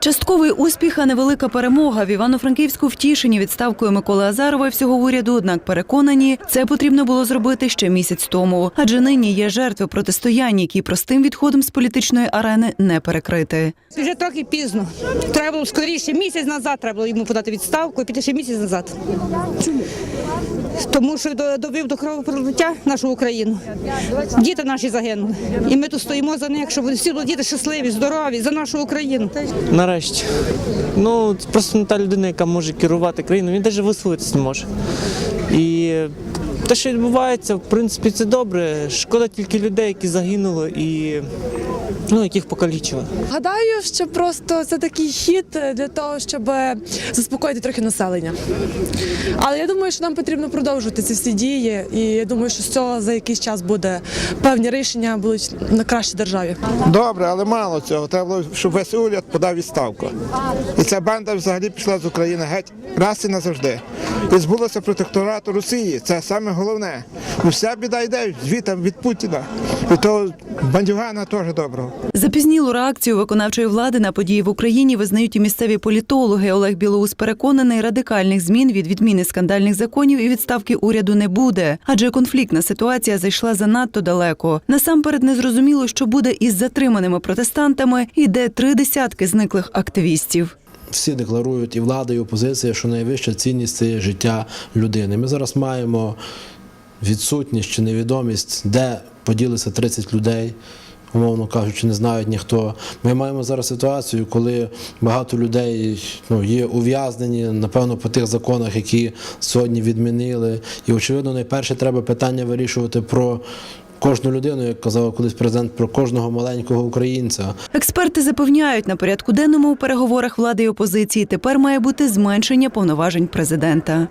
Частковий успіх, а невелика перемога. В Івано-Франківську втішені відставкою Миколи Азарова і всього уряду, однак переконані, це потрібно було зробити ще місяць тому. Адже нині є жертви протистояння, які простим відходом з політичної арени не перекрити. Вже трохи пізно. Треба було скоріше місяць назад. Треба було йому подати відставку і піти ще місяць назад. Тому що до- довів до кровопролиття нашу Україну. Діти наші загинули. І ми тут стоїмо за них, щоб всі діти щасливі, здорові, за нашу Україну. Нарешті. Ну, просто не та людина, яка може керувати країною. Він навіть висловитися не може. І те, що відбувається, в принципі, це добре. Шкода тільки людей, які загинули і ну, яких покалічили. Гадаю, що просто це такий хід для того, щоб заспокоїти трохи населення. Але я думаю, що нам потрібно продовжувати ці всі дії, і я думаю, що з цього за якийсь час буде певні рішення будуть на краще державі. Добре, але мало цього. Треба було, щоб весь уряд подав відставку. І ця банда взагалі пішла з України геть раз і назавжди. І збулося протекторату Росії. Це саме головне. Бо Вся біда йде звітом від Путіна. І того бандюгана теж доброго. Запізнілу реакцію виконавчої влади на події в Україні визнають і місцеві політологи. Олег Білоус переконаний, радикальних змін від відміни скандальних законів і відставки уряду не буде, адже конфліктна ситуація зайшла занадто далеко. Насамперед незрозуміло, що буде із затриманими протестантами, і де три десятки зниклих активістів. Всі декларують і влада, і опозиція, що найвища цінність це є життя людини. Ми зараз маємо відсутність чи невідомість, де поділися 30 людей. Умовно кажучи, не знають ніхто. Ми маємо зараз ситуацію, коли багато людей ну, є ув'язнені, напевно, по тих законах, які сьогодні відмінили. І, очевидно, найперше треба питання вирішувати про кожну людину, як казав колись президент, про кожного маленького українця. Експерти запевняють, на порядку денному у переговорах влади і опозиції тепер має бути зменшення повноважень президента.